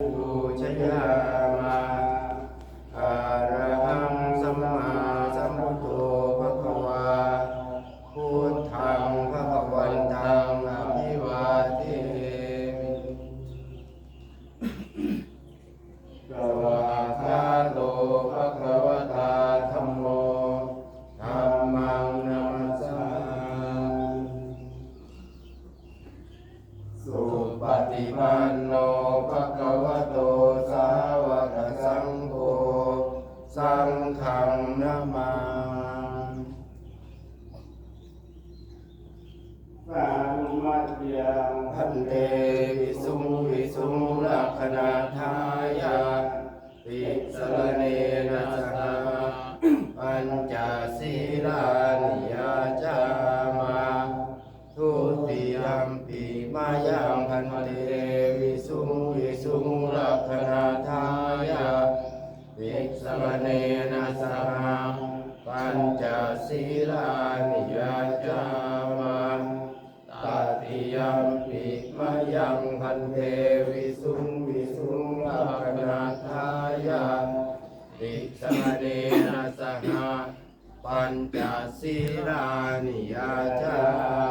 ปูชยามาอะระหังสมมาสมุทโภคะวาพุทธังภะควันตังอภิวาเทมิสวากขาโตภะคะวตาธัมโมธัมมังนัมสสามิสุปฏิปันโนภะคะว สังฆังนามาสาธุมัจยังพันเตวิสุงวิสุงลักขณาทายาติสรเนนะสหปัญจศีลานิยาจามาทุติยมปีมายังพันเตวิสุงวิสุงลักขณาทา วิสมเนนะสหปัญจศีลานิยจามาตติยมปีมยังพันเตวิสุงวิสุงลักขณาทายาวิสมเนนะสหปัญจศีลานิยจา